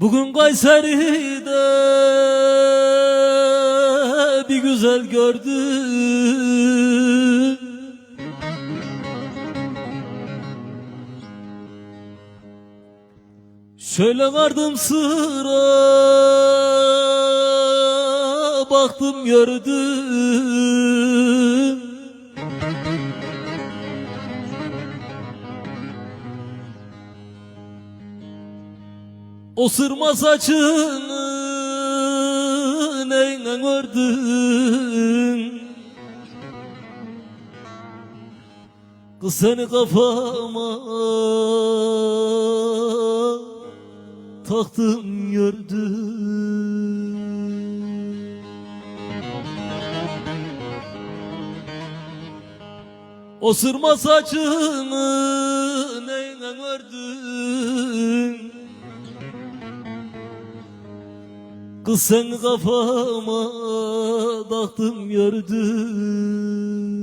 Bugün Kayseri'de bir güzel gördüm. Şöyle vardım sıra baktım gördüm O sırma saçını neyle ördün Kız seni kafama taktım gördüm O sırma saçını neyle ördün Kız sen kafama taktım gördüm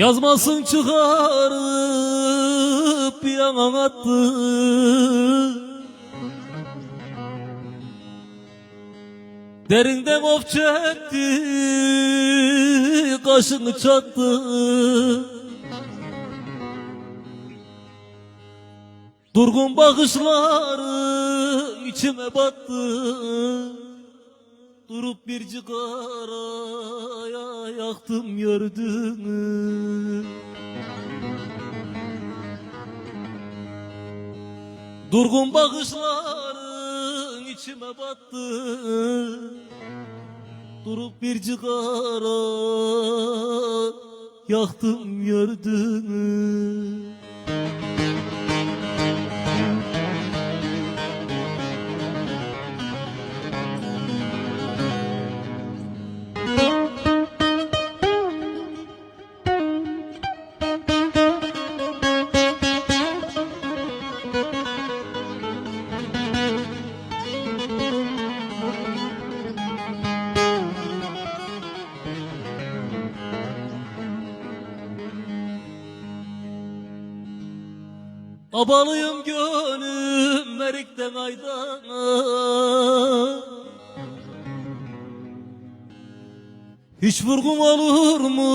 Yazmasın çıkarıp yanan attı. Derinden of çekti Kaşını çattı. Durgun bakışların içime battı Durup bir cigaraya yaktım gördüğünü Durgun bakışların içime battı. Durup bir cigara yaktım gördüğünü Abalıyım gönlüm merikten aydana. Hiç vurgun olur mu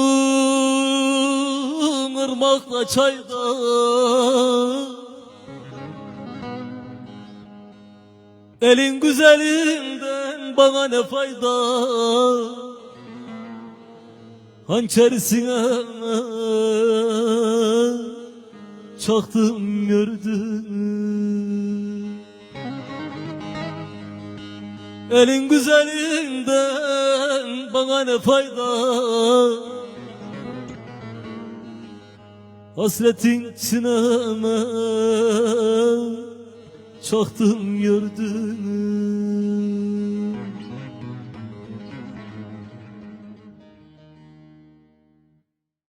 ırmakta çayda? Elin güzelinden bana ne fayda? Hançerisine çaktım gördüm. Elin güzelinden bana ne fayda? Hasretin sineme çaktım gördüm